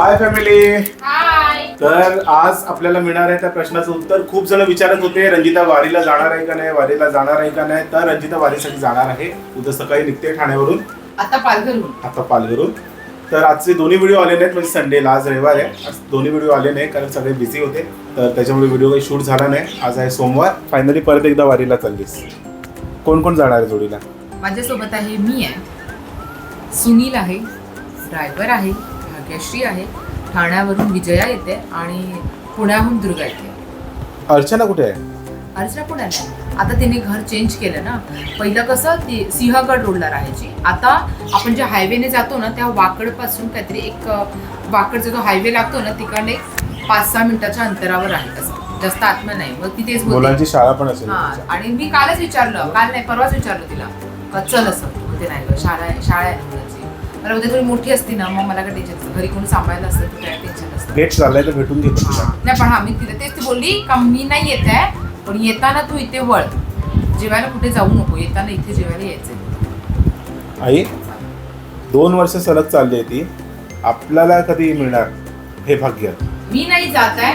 Hi family हाय तर आज आपल्याला मिळणार आहे त्या प्रश्नाचं उत्तर. खूप जण विचारत होते रंजिता वारीला जाणार आहे का नाही? वारीला जाणार आहे का नाही? तर रंजिता वारीसाठी जाणार आहे. उद्या सकाळी निघते ठाण्यावरून. आता पालघरहून आता पालघरून. तर आजचे दोन्ही व्हिडिओ आले नाहीत म्हणजे संडेला आज रविवार आहे. आज दोन्ही व्हिडिओ आले नाही कारण सगळे बिझी होते. तर त्याच्यामुळे व्हिडिओ काही शूट झाला नाही. आज आहे सोमवार. फायनली परत एकदा वारीला चाललीस. कोण कोण जाणार आहे जोडीला? माझ्यासोबत आहे मी आहे. सुनील आहे. ड्रायव्हर आहे. भाग्यश्री आहे. ठाण्यावरून विजया येते आणि पुण्याहून दुर्गा येते. अर्चना कुठे आहे? अर्चना पुण्याला आहे. आता तिने घर चेंज केलं ना. पहिलं कसं ती सिंहगड रोडला राहायची. आता आपण ज्या हायवेने जातो ना त्या वाकडपासून काहीतरी एक अ, वाकडचा जो हायवे लागतो ना तिकडे पाच सहा मिनिटाच्या अंतरावर आहे कसं जास्त आत्मा नाही. मग ती तेच बोलते मुलांची शाळा पण असेल. हा. आणि मी कालच विचारलं. काल नाही परवाच विचारलं तिला. का चल असं. बोलते नाही गं शाळा शाळा आहे. मुलाची मला उद्या थोडी मोठी असती ना मग मला काय टेन्शन असतं घरी कोणी सांभाळायला असतं तर काय टेन्शन असतं गेट चाललाय तर भेटून घेतो. तुला. नाही पण हा मी तिला तेच ती बोलली का मी नाही येत आहे पण येताना तू इथे वळ. जेवायला कुठे जाऊ नको येताना इथे जेवायला यायचंय. आई दोन वर्ष सलग चालली आहे ती. आपल्याला कधी मिळणार हे भाग्य? मी नाही जात आहे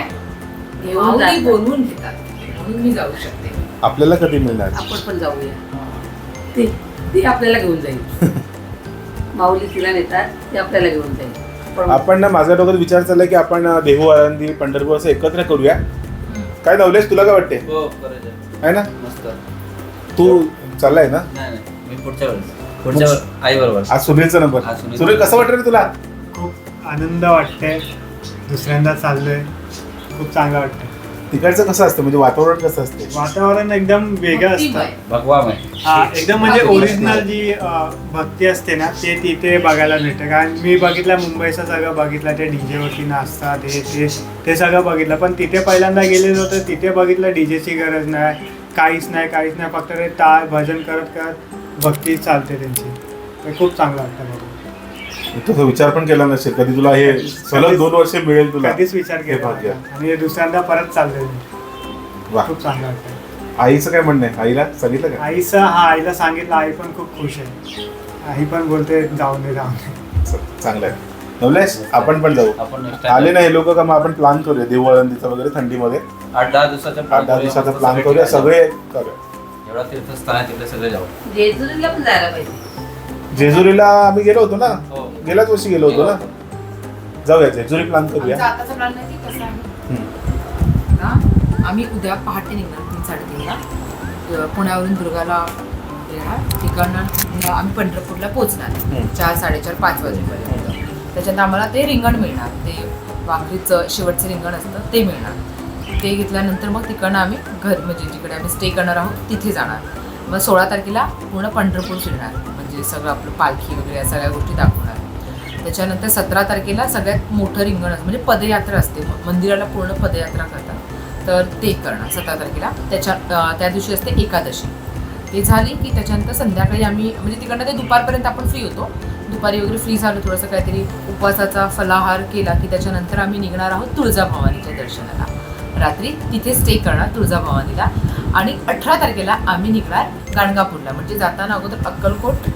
घेऊन माऊली जातात. बोलवून घेतात. म्हणून मी जाऊ शकते. आपल्याला कधी मिळणार? आपण पण जाऊया. ते ते आपल्याला घेऊन जाईल. माऊली तिला नेतात ते आपल्याला घेऊन जाईल. पण आपण ना माझ्या डोक्यात विचार चाललाय की आपण देहू आळंदी पंढरपूर असं एकत्र करूया. काय नवलेश तुला काय वाटते हो आहे. ना? तू चाललाय ना? नाही नाही. मी पुढच्या वेळेस. पुढच्या वेळेस आई बरोबर. आज सुनीलचा नंबर आज सुनील. कसं वाटतं रे तुला? खूप आनंद वाटतंय. दुसऱ्यांदा चाललोय. खूप चांगलं वाटतंय. तिकडचं कसं असतं? म्हणजे वातावरण कसं असते? वातावरण एकदम वेगळं. असतं. हा एकदम म्हणजे ओरिजिनल जी अं, भक्ती असते ना ते तिथे बघायला भेटतं. कारण मी बघितलं मुंबईचं सगळं बघितलं ते डीजे वरती नाचतात हे ते ते सगळं बघितलं. पण तिथे पहिल्यांदा गेलेलो तर तिथे बघितलं डीजेची गरज नाही काहीच नाही काहीच नाही. फक्त ते टाळ भजन करत करत भक्ती चालते त्यांची. ते खूप चांगलं वाटतं तुझा विचार पण केला नसेल. कधी तुला हे सलग दोन वर्ष मिळेल तुला कधीच विचार हे केला भाग्य. आणि हे दुसऱ्यांदा परत चाललोय मी. वा. खूप चांगलं वाटतं आईचं काय म्हणणं आहे? आईला सांगितलं का? आईचं हा आईला सांगितलं. आई पण खूप खुश आहे. आई पण बोलते जाऊन दे जाऊन दे. च- चांगलं आहे. नवलेश आपण पण जाऊ. आपण next आले time नाही लोक का मग आपण प्लॅन करूया? देहू आळंदीचा वगैरे थंडीमध्ये. आठ दहा दिवसाचा आठ दहा करूया, दिवसाचा प्लॅन सगळे करूया सगळे. करूया. एवढा तीर्थस्थान आहे तिकडे सगळे जाऊ. जेजुरीला पण जायला पाहिजे. जेजुरीला आम्ही गेलो होतो ना. हो. गेल्याच वर्षी गेलो होतो ना? जाऊया जेजुरी प्लॅन करूया. आमचा आताचा प्लॅन माहिती कसं आहे. हम्म. ना आम्ही उद्या पहाटे निघणार तीन साडेतीनला. अ, पुण्यावरून दुर्गाला येणार तिकडनं आम्ही पंढरपूरला पोहोचणार. हम्म. चार साडेचार पाच वाजेपर्यंत. त्याच्यानंतर आम्हाला ते रिंगण मिळणार. ते वाघरीचं शेवटचं रिंगण असतं ते मिळणार. ते घेतल्यानंतर मग तिकडनं आम्ही घर म्हणजे जिकडे आम्ही स्टे करणार आहोत तिथे जाणार. मग सोळा तारखेला पूर्ण पंढरपूर फिरणार. म्हणजे सगळं आपलं पालखी वगैरे या सगळ्या गोष्टी दाखवणार. त्याच्यानंतर सतरा तारखेला सगळ्यात मोठं रिंगण असतं. म्हणजे पदयात्रा असते. मंदिराला पूर्ण पदयात्रा करतात. तर ते करणार सतरा तारखेला. त्याच्या त्या दिवशी असते एकादशी. ते झाली की त्याच्यानंतर संध्याकाळी आम्ही म्हणजे तिकडनं ते दुपारपर्यंत आपण फ्री होतो. दुपारी वगैरे फ्री झालो थोडंसं काहीतरी उपवासाचा फलाहार केला की त्याच्यानंतर आम्ही निघणार आहोत तुळजाभवानीच्या दर्शनाला. रात्री तिथे स्टे करणार तुळजाभवानीला. आणि अठरा तारखेला आम्ही निघणार गाणगापूरला. म्हणजे जाताना अगोदर अक्कलकोट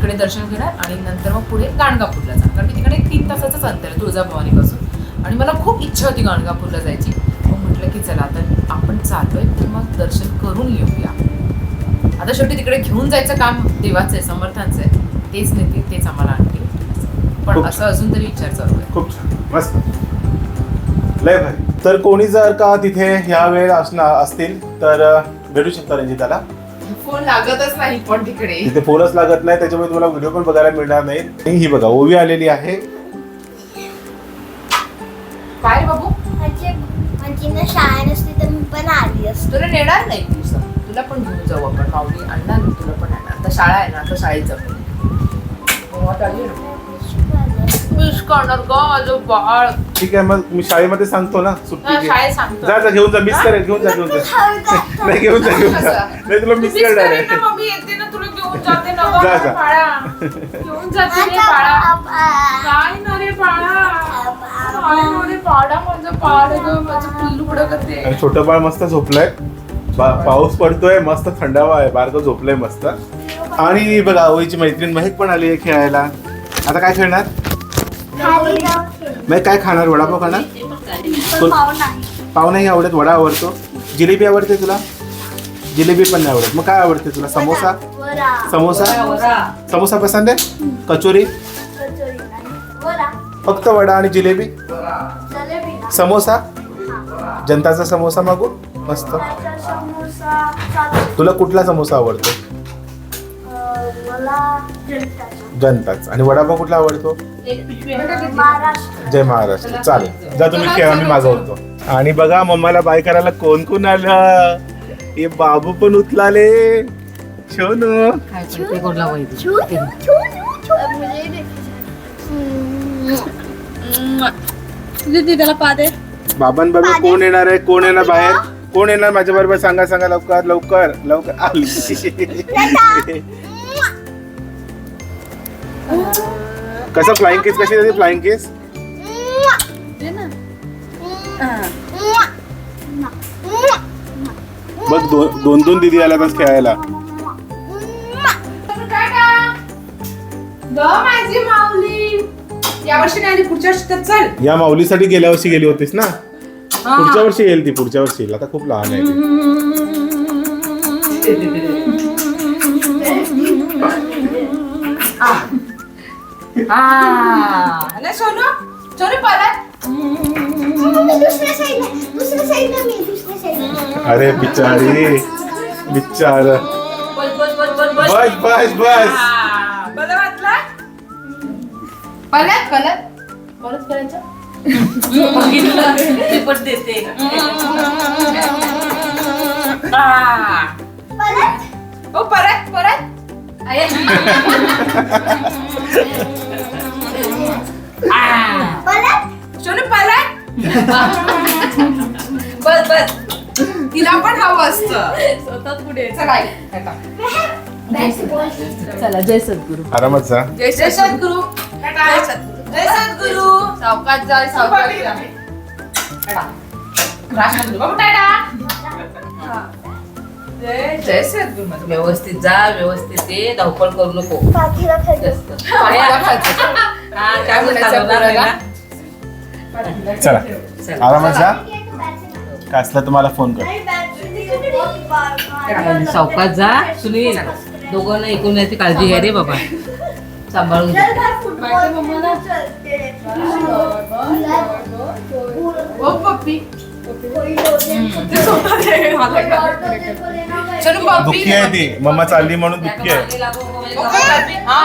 तिकडे दर्शन घेणार आणि नंतर मग पुढे गाणगापूरला जाणार. कारण की तिकडे तीन तासाचंच अंतर आहे तुळजाभवानीपासून. आणि मला खूप इच्छा होती गाणगापूरला जायची. मग म्हटलं की चला आता आपण चाललोय तर मग दर्शन करून येऊया. आता शेवटी तिकडे घेऊन जायचं काम देवाचं आहे समर्थांचं आहे. तेच नेते तेच आम्हाला आणतील पण असं अजून तरी विचार चालू आहे. खूप छान. मस्त. लय भारी. तर कोणी जर का तिथे ह्या वेळ असणार असतील तर भेटू शकता रंजिताला. फोन लागतच नाही पण तिकडे. तिथे फोनच लागत नाही त्याच्यामुळे तुम्हाला व्हिडिओ पण बघायला मिळणार नाही. ही बघा ओवी आलेली आहे. काय रे बाबू? म्हणजे म्हणजे ना शाळा नसती तर मी पण आली असते. तुला नेणार नाही दिवसा तुला पण घेऊन जाऊ आपण. माऊली आणणार ना तुला पण आणणार. आता शाळा आहे ना आता शाळेत जाऊ. मिस करणार. ग माझं बाळ. ठीक आहे मग मी शाळेमध्ये सांगतो ना सुट्टी घे. शाळेत सांगतो. जा जा घेऊन जा मिस करेल घेऊन जा घेऊन जा. नाही घेऊन जा घेऊन जा. नाही तुला मिस करणार आहे. मम्मी येते ना तुला घेऊन जाते ना जा, जा. बाळा. घेऊन जाते रे बाळा. काय ना रे बाळा. काय ना रे बाळा माझं बाळ ग माझं पिल्लू करते आणि छोटं बाळ मस्त झोपलंय. बा- पाऊस पडतोय मस्त थंडावा आहे बारकं झोपलंय मस्त. आणि बघा ओळीची मैत्रीण महक पण आली आहे खेळायला. आता काय खेळणार? खाली. मग काय खाणार? वडापाव खाणार? पाव नाही. पाव नाही आवडत वडा आवडतो. जिलेबी आवडते तुला? जिलेबी पण नाही आवडत. मग काय आवडते तुला? समोसा? समोसा? समोसा पसंत आहे? कचोरी? कचोरी नाही. वरा फक्त वडा आणि जिलेबी? समोसा? जनताचा समोसा मागू? मस्त. तुला कुठला समोसा आवडतो? मला जनताचा आणि वडापाव कुठला आवडतो? महाराष्ट्र जय महाराष्ट्र. चालेल. जा तुम्ही खेळा मी मागवतो आणि बघा मम्माला बाय करायला कोण कोण आलं? हे बाबू पण उचलाले. शोनू काय पण ते कोणला माहिती छू छू छू मुझे दीदी त्याला पाहते बाबां बघा कोण येणार आहे? कोण येणार बाहेर? कोण येणार? माझ्या बरोबर सांगा सांगा लवकर लवकर लवकर. आली कसं? फ्लाइंग केस कशी देते फ्लाइंग केस बघ दोन दोन दोन दिदी आल्या बस खेळायला. या माऊलीसाठी गेल्या वर्षी गेली होतीस ना? पुढच्या वर्षी येईल ती पुढच्या वर्षी येईल. आता खूप लहान आहे हा नाही सोनू सोनू परत दुसऱ्या साईडला दुसऱ्या साईडला मी दुसऱ्या साईडला अरे बिचारी बिचार बस बस बस बस बस बस बस बस हा, बरं वाटलं परत परत परत करायचं बघितलं ते पण देते हा. परत हो परत परत आहे. परत सोनू परत बस बस. तिला पण हवं असतं. स्वतःच पुढे चला आई, टाटा. चला जय सद्गुरू. आरामात जा. जय जय सद्गुरु. जय सद्गुरु. जय सद्गुरु. सावकाश जाय सावकाश जा. टाटा. राज सद्गुरु बाबू टाटा. हा. जय जय सद्गुरु. माझं बाबा. व्यवस्थित जा व्यवस्थित ये. धावपळ करू नको. पाठीला खाली जास्त. पायाला खालचं. हा, काय म्हणायचं पोराला? चला. आरामात जा. काय असलं तुम्हाला फोन कर. सावकाश जा. सुनील दोघांना एकूण याची काळजी घ्या रे बाबा. सांभाळून घ्या ओ पप्पी. चलो पप्पी. दुःखी आहे ती. मम्मा चालली म्हणून दुःखी आहे. हा?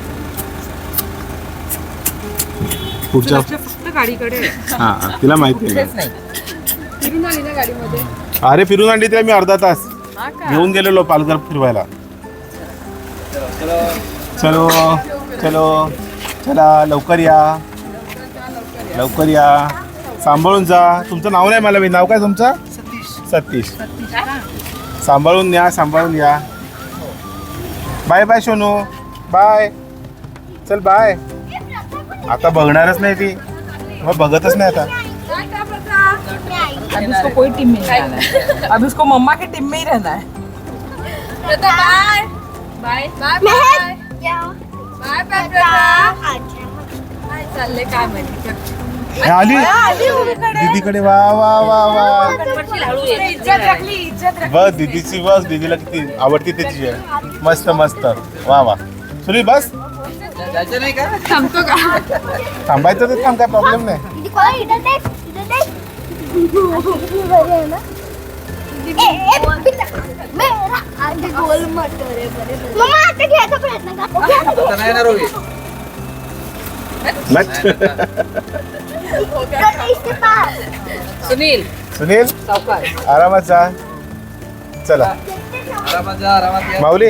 ये. पुढच्या फक्त गाडीकडे हा हा, तिला माहिती आहे नाही फिरून आली ना गाडीमध्ये. अरे फिरून आणली तिला मी अर्धा तास घेऊन गेलेलो पालघर फिरवायला. चलो चलो चला लवकर या. लवकर या. सांभाळून जा. तुमचं नाव नाही मला मी नाव काय तुमचं? सतीश. सांभाळून न्या सांभाळून या. Bye bye Sonu. बाय. चल बाय. आता बघणारच नाही ती. मग बघतच नाही आता. अब इसको कोई टीम में नहीं रहना है अब इसको मम्मा के टीम में ही। रहना है बाय हे आली दीदीकडे वा वा वा वा. इज्जत रखली इज्जत रखली. बस दीदीची बस दीदीला किती आवडती त्याची. आहे मस्त मस्त. वा वा. सुनील बस. थांबतो का? थांबायचं तर थांब काय प्रॉब्लेम नाही. सुनील. सुनील? आरामात जा. चला. आरामात जा आरामात माऊली?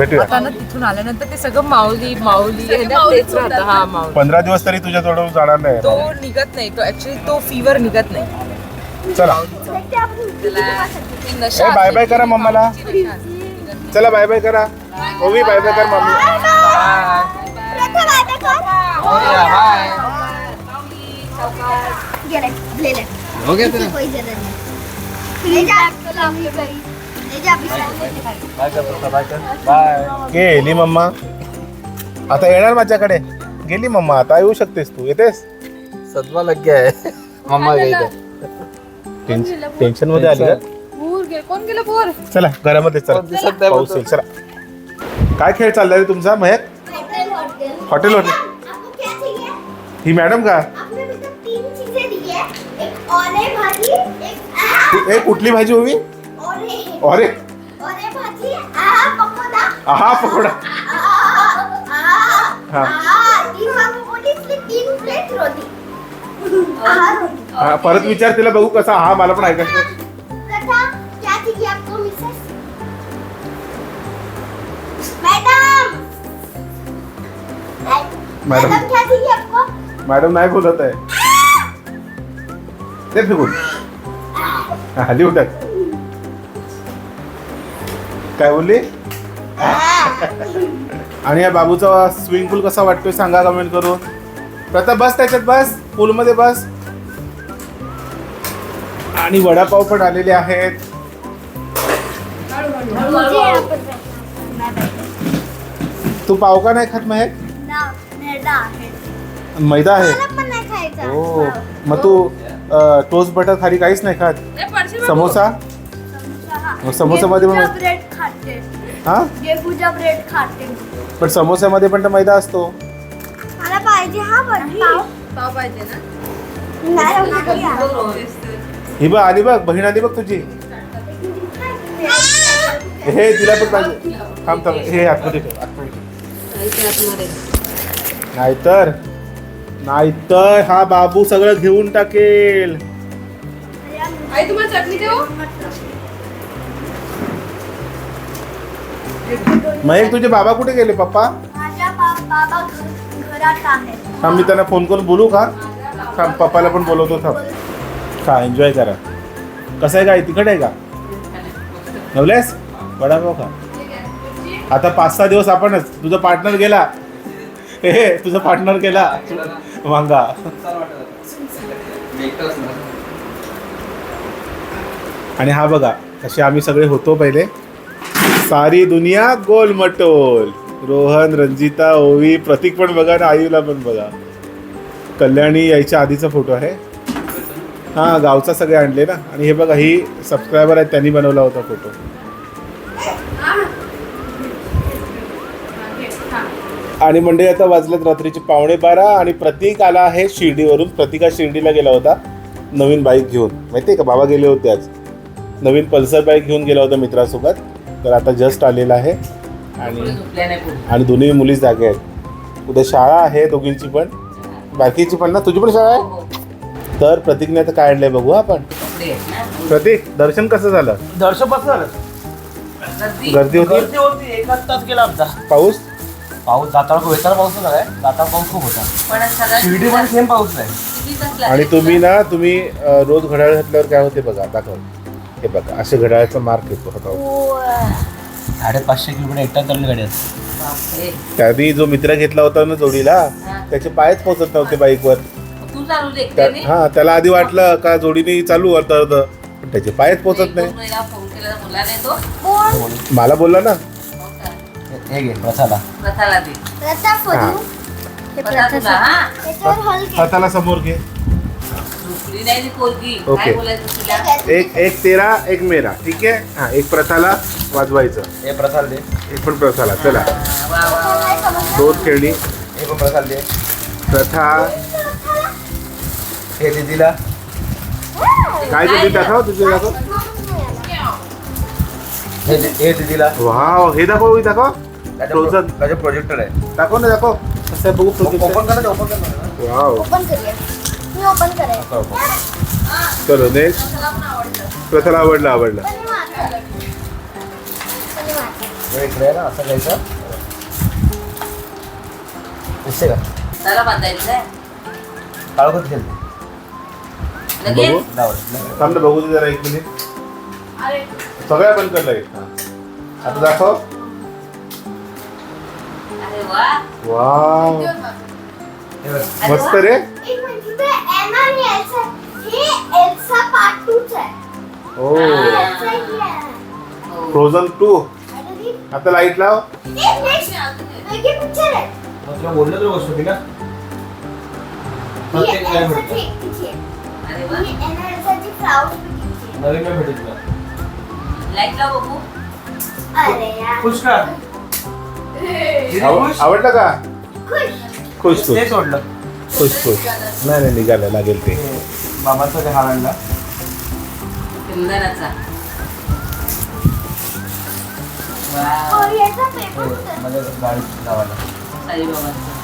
भेटूया. आता ना तिथून आल्यानंतर ते सगळं माऊली माऊली हे ना तेच राहतं. हा माऊली. पंधरा दिवस तरी तुझ्या जवळ जाणार नाही. तो निघत नाही. तो ऍक्च्युली तो फिवर निघत नाही. चला. त्याला ती नशा ए बाय बाय असते. करा मम्माला. ती नशा असते. चला बाय बाय करा. ओवी बाय बाय कर मम्मी. हो गया तेरा. बाय गेली मम्मा आता येणार माझ्याकडे गेली मम्मा. आता येऊ शकतेस तू. येतेस? सदमा लग गया है मम्मा टेन्शनमध्ये आली का? कोण गेलं पोर चला घरामध्ये चला. कोण दिसत नाही पाऊस येईल. चला. काय खेळ चाललाय रे तुमचा महेक हॉटेल हॉटेल. आपको क्या चाहिए ही मॅडम का? आपने अभी तक तीन चीजें दी है एक ओले भाजी एक आ, ए कुठली भाजी हवी? अरे. हा पकोडा. हाँ. हा, परत विचार तिला बघू कसा हा मला पण ऐकायचं तथा क्या चाहिए आपको मिसेस. मैडम. मैडम. नाही बोलत आहे. ते फेकून. हा, उठत काय बोलली? आणि या बाबूचा स्विमिंग पूल कसा वाटतोय सांगा कमेंट करून. प्रताप बस त्याच्यात बस. पूल मध्ये बस. आणि वडापाव पण आलेले आहेत. तू पाव का नाही खात महेक? ना मैदा है मैदा आहे. मला पण नाही खायचा. हो. मग तू टोस्ट बटर खाली काहीच नाही खात? समोसा. मग समोसामध्ये गेहूंचा मग- ब्रेड खाते. हा? गेहूंचा ब्रेड खाते. पण समोस्यामध्ये पण तर मैदा असतो. मला पाहिजे हा पण. पाव? पाव पाहिजे ना? नाही नाही हा. ही बघ आली बघ बहीण आली बघ तुझी. हे तिला पण पाहिजे. थांब थांब. हे आतमध्ये ठेव आतमध्ये ठेव. नाहीतर नाहीतर हा बाबू सगळं घेऊन टाकेल. आई तुम्हाला चटणी देऊ? महेक तुझे बाबा कुठे गेले पप्पा? माझा बा- बाबा घ- घरात आहे. थांब मी त्यांना फोन करून बोलू का? थांब पप्पाला पण बोलवतो थांब. खा एन्जॉय करा. कसं आहे काय तिखट आहे का? नवलेस वडापाव खा. आता पाच सहा दिवस आपणच. तुझा पार्टनर गेला. हे तुझा पार्टनर गेला. वांगा आणि हा बघा असे आम्ही सगळे होतो पहिले. सारी दुनिया गोलमटोल. रोहन रंजिता ओवी प्रतीक पण बघा आणि आईला पण बघा. कल्याणी यायच्या आधीचा फोटो आहे. हा गावचा सगळे आणले ना? आणि हे बघा ही सबस्क्रायबर आहेत त्यांनी बनवला होता फोटो. आणि मंडळी आता वाजलेत रात्रीचे पावणे बारा आणि प्रतीक आला आहे शिर्डीवरून. प्रतीक शिर्डीला गेला होता नवीन बाईक घेऊन. माहिती आहे का? बाबा गेले होते आज. नवीन पल्सर बाईक घेऊन गेला होता मित्रासोबत. तर आता जस्ट आलेला आहे. आणि आणि दोन्ही मुली जागे आहेत. उद्या शाळा आहे दोघींची पण. बाकीची पण ना? तुझी पण शाळा आहे? तर प्रतीकने आता काय आणलंय बघू आपण. प्रतीक दर्शन कसं झालं? दर्शन बस झालं? गर्दी. होती? गर्दी होती. एकाच तास गेला आमचा. पाऊस? पाऊस जाताना वेताना पाऊस नाही झालाय जाताना पाऊस खूप होता. शिर्डी पण सेम पाऊस लागले? आणि तुम्ही ना तुम्ही रोज घड्याळ घातल्यावर काय होते बघा दाखव. हे बघा असे घड्याळाचा मार्क येतो हातावर साडेपाचशे किलोमीटर एकटा चालली गाडी असते बापरे. त्याआधी जो मित्र घेतला होता ना जोडीला त्याचे पायच पोचत नव्हते बाईकवर. तू चालू दे त्या- एकट्याने? हा त्याला आधी वाटलं का जोडीने चालू अर्ध अर्ध पण त्याचे पायच पोचत नाही. फोन केला तो मला बोलला ना. हो का? हे घे रसाला प्रथाला दे. रस्ता हा. फोडू हे प्रथा तुला हा. त्याच्यावर हल घे. हाताला समोर घे. झोपली नाही ती पोरगी. ओके. काय बोलायचं तुला? एक एक तेरा एक मेरा. ठीक आहे? हा एक प्रथाला वाजवायचं. हे प्रसाद दे. एक पण प्रथाला. चला. वा, वा, वा. नाही समजलं. दोन खेळणी. हे पण प्रसाद दे. प्रथा. हे दीदीला. काय ते दाखव तुझे दाखव. हे दे- हे दीदीला. वाव हे दाखव हे दाखव. Frozen. प्रोजेक्टर आहे. दाखव ना दाखव. आहे बघू ओपन करा ओपन करा वाव. ओपन करूया. ओपन करेन चलो नेक्स्ट प्रथाला आवडलं आवडलं. पण. हे इकडे आहे ना असं घ्यायचं. दिसते का? त्याला काळोखत खेळते लगेच? थांब ना बघू दे जरा एक मिनिट सगळ्या बंद कर हा. आता दाखव. अरे वा. वाव. मस्त. रे. एना आणि एल्सा हे. फ्रोझन टू आता लाइट लाव. बोललो तुला गोष्ट भेटतं. नवीन वेळ भेटेल तुला. लाइट लाव बघू अरे यार. खुश का आव- आवडलं का? खुश. खुश खुश. ते सोडलं खुश खुश. नाही नाही निघालं लागेल ते. ते बाबांचा ते हार आणला चंदनाचा वा और याचा हे पेपर होता. माझ्या गाडी लावायला. साईबाबांचा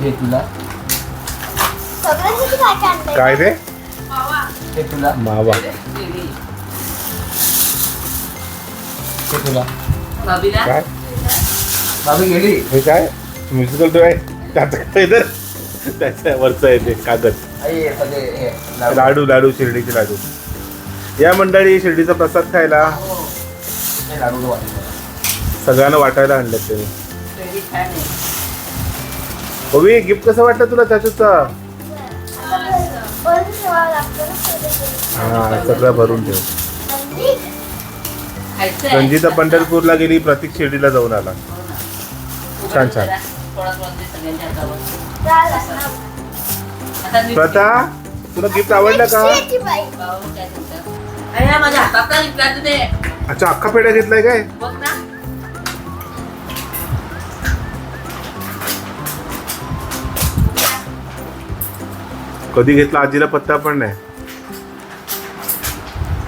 हे तुला. काय काय आणलंय काय रे? हे तुला. मावा. देवी. हे तुला. काय? बाबी गेली. हे काय? म्युझिकल आहे. त्याचं काय तर त्याच्या वरचं आहे ते कागद. आई सगळे हे लाडू. लाडू लाडू शिर्डीचे लाडू. या मंडळी शिर्डीचा प्रसाद खायला हो वाटले सगळ्यांना वाटायला आणलं आहे ओवी गिफ्ट कसं वाटलं तुला सगळं. हा सगळं भरून ठेव. रंजिता पंढरपूरला गेली प्रतीक शिर्डीला जाऊन आला. छान, छान. प्रथा तुला गिफ्ट आवडलं का? अच्छा अख्खा पेढा घेतलाय काय? बघ ना. कधी घेतला? आजीला पत्ता पण नाही.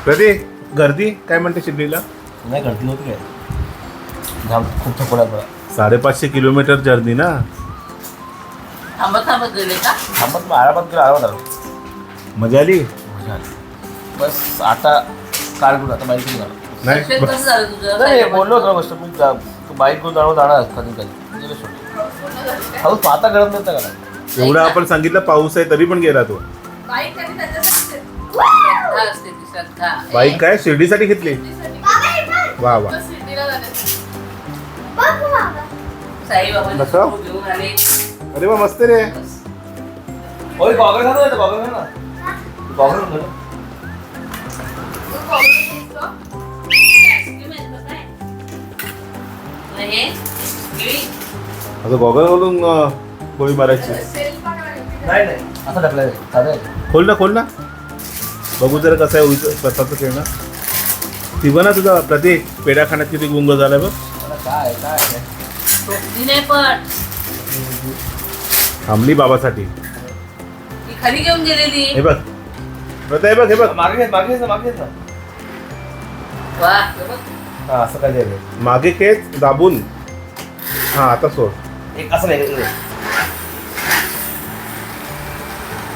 कधी? गर्दी? काय म्हणते शिर्डीला नाही घडली नव्हती काय? खूप थकवला साडेपाचशे किलोमीटर जर्नी ना? थांबत थांबत गेले का? थांबत मग आरामात गेलो आरामात आलो. मजा आली? मजा आली. बस आता कार घेऊन आता बाईक घेऊन आलो नाही दर्शन कसं झालं तुझं? नाही बोललो होतो ना गोष्ट मी जा- तू बाईक घेऊन जाणार जाणार कधी कधी. गेलो सोडून पाऊस आता गरम नव्हता का? एवढं आपण सांगितलं पाऊस आहे तरी पण गेला तो. श्रद्धा असते ती श्रद्धा. बाईक काय? शिर्डीसाठी घेतली? हे. वा वा. अरे वा मस्त रे. ओय गॉगल घालून येतो गॉगल घाल ना गॉगल घाल. आता गॉगल घालून गोळी मारायची. नाही नाही. असं. खोल ना खोल ना. बघू जरा कसं आहे स्वतःचं खेळणं. ती बना तुझा प्रतीक पेढा खाण्यात किती गुंग झालाय बघ. काय काय पण थांबली बाबासाठी ती खाली घेऊन गेलेली हे बघ हे बघ हे बघ मागे मागे मागे वा हे बघ. हा असं काय मागे खेच दाबून हा आता सोड एक असं नाही इकडे.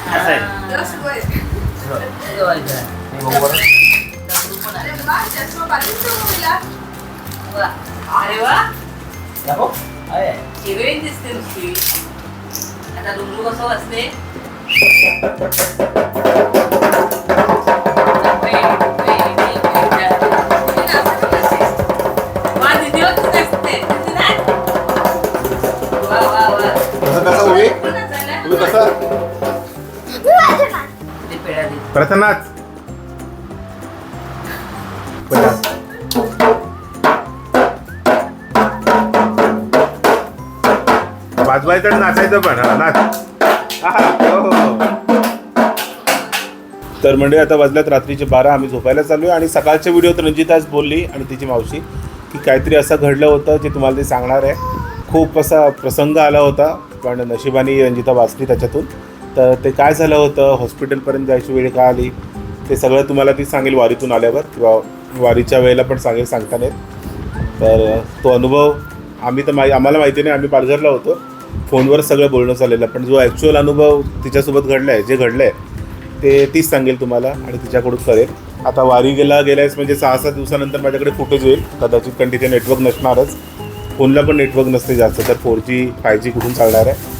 असं आहे. हे व्हायचं. हे बघू बरं. दगडू पण आहे. वा. अरे वा आहे. हिरोईन दिसते नुसती आता डुंगरू कसं वाजते वा आणि नाचायचं पण हा नाच. हो, हो. तर म्हणजे आता वाजल्यात रात्रीचे बारा आम्ही झोपायला चालू आहे आणि सकाळच्या व्हिडिओत रंजिताच बोलली आणि तिची मावशी की काहीतरी असं घडलं होतं जे तुम्हाला ते सांगणार आहे. खूप असा प्रसंग आला होता पण नशिबाने रंजिता वाचली त्याच्यातून. तर ते काय झालं होतं हॉस्पिटलपर्यंत जायची वेळ का आली? ते सगळं तुम्हाला ती सांगेल वारीतून आल्यावर किंवा वारीच्या वेळेला पण सांगेल सांगता नाहीत तर तो अनुभव आम्ही तर माहि आम्हाला माहिती नाही आम्ही पालघरला होतो. फोनवर सगळं बोलणं चाललेलं पण जो ॲक्च्युअल अनुभव तिच्यासोबत घडला आहे जे घडलं आहे ते तीच सांगेल तुम्हाला आणि तिच्याकडून करेल. आता वारी गेला गेल्यास म्हणजे सहा सात दिवसानंतर माझ्याकडे फुटेज येईल. कदाचित कारण तिथे नेटवर्क नसणारच. फोनला पण नेटवर्क नसते जास्त तर फोर जी फाय जी कुठून चालणार आहे?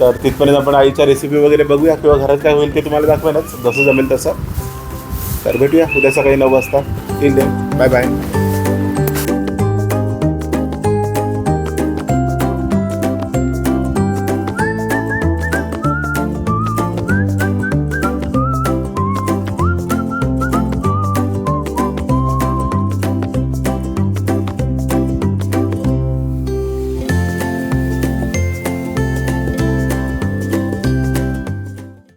तर तिथपर्यंत आपण आईच्या रेसिपी वगैरे बघूया किंवा घरात काय होईल ते तुम्हाला दाखवेनच. जसं जमेल तसं. तर भेटूया उद्या सकाळी नऊ वाजता. ठीक आहे बाय बाय